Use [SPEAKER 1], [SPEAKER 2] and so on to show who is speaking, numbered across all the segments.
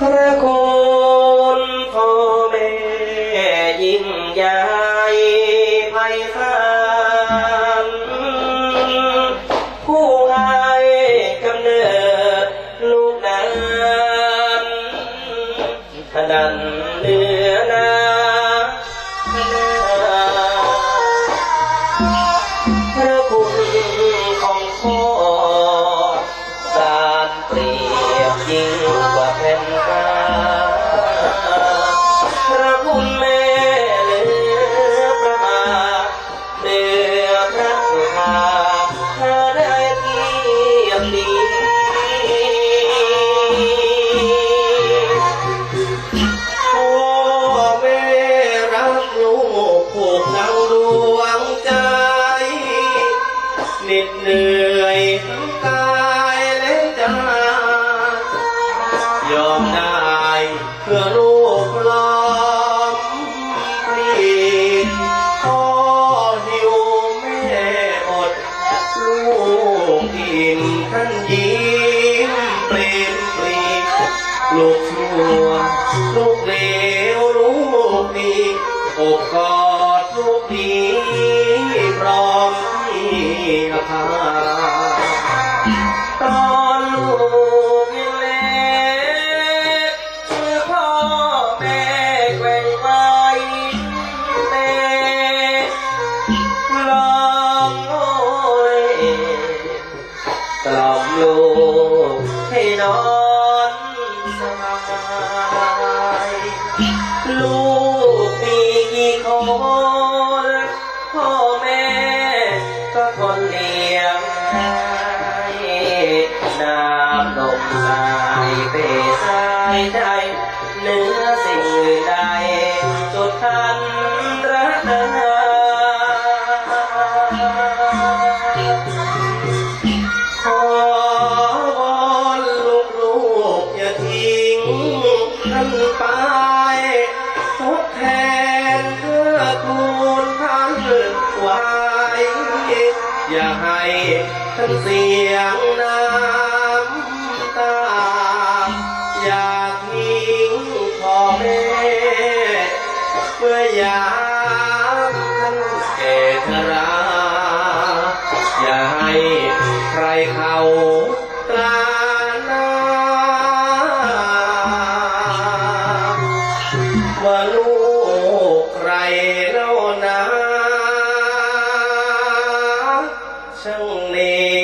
[SPEAKER 1] พระคุณพ่อแม่ยิ่งใหญ่ไพศาลผู้ให้กำเนิดลูกนั้นดันเหลือนา Yeah. ลูกมีกี่คนพ่อแม่ก็คนเลี้ยงน้ำนมสายเปสายใจเนื้อสิ่งใดจดทัน ไว้ อย่าให้ท่านเสียงนา 胜利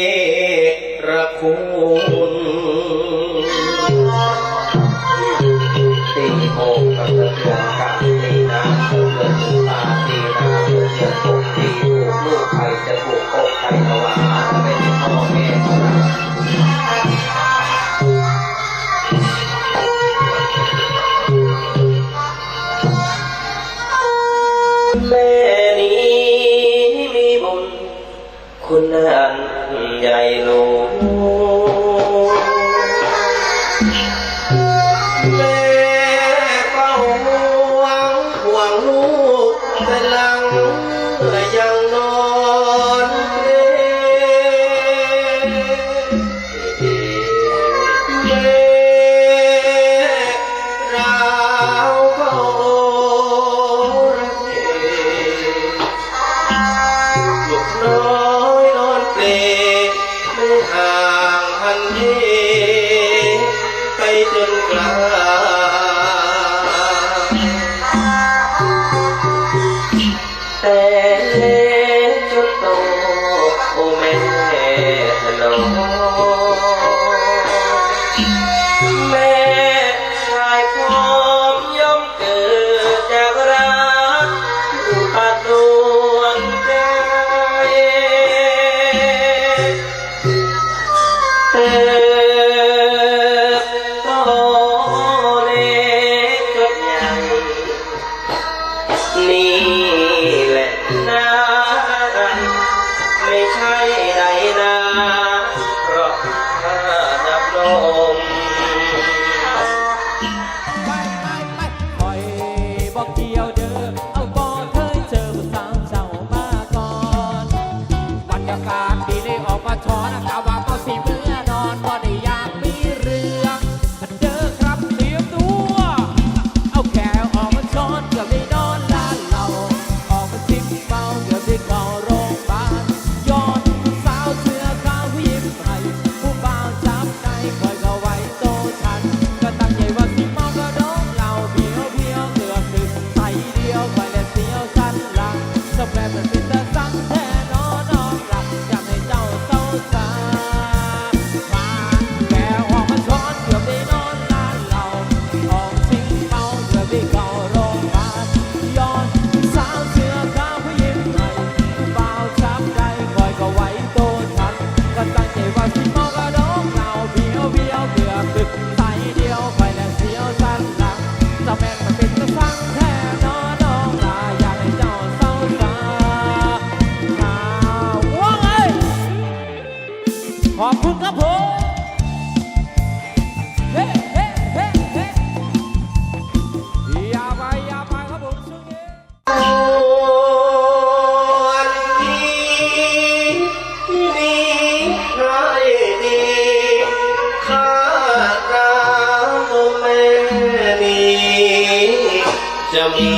[SPEAKER 1] มี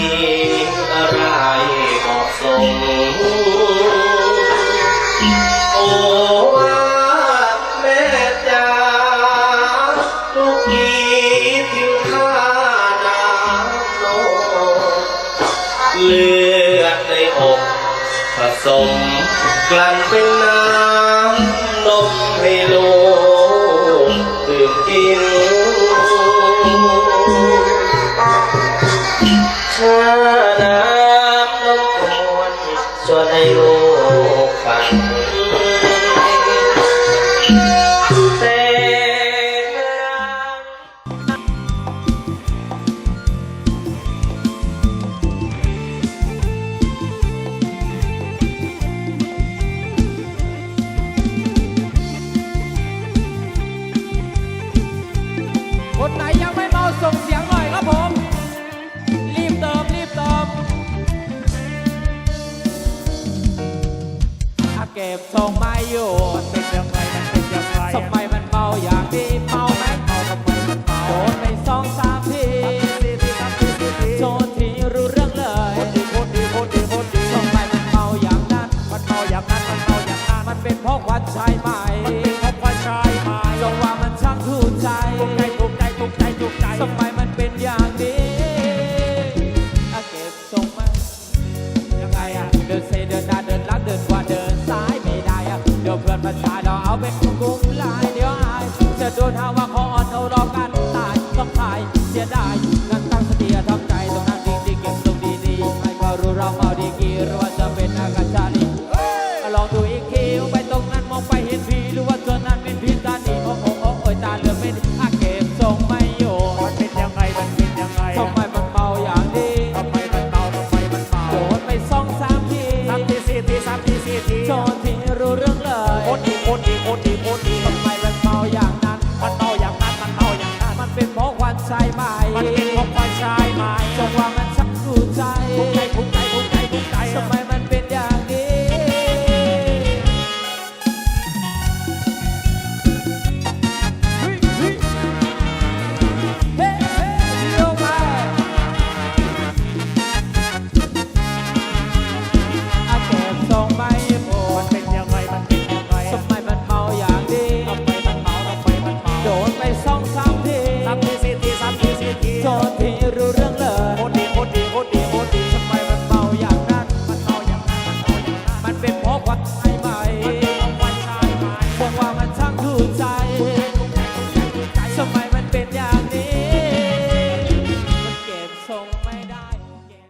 [SPEAKER 1] อะไรเหมสมโอ้ว่าแม่จ๋าลูกนี้ถึงข้าน้ำนมเลือดในอกผสมกลั่นเป็น พส
[SPEAKER 2] มัยโยเป็
[SPEAKER 3] นยังไงมันเป็นยังไง
[SPEAKER 2] สมัยมัน
[SPEAKER 3] ไป็
[SPEAKER 2] กุ้งลายเดี๋ยวอายจะโดนหาว่า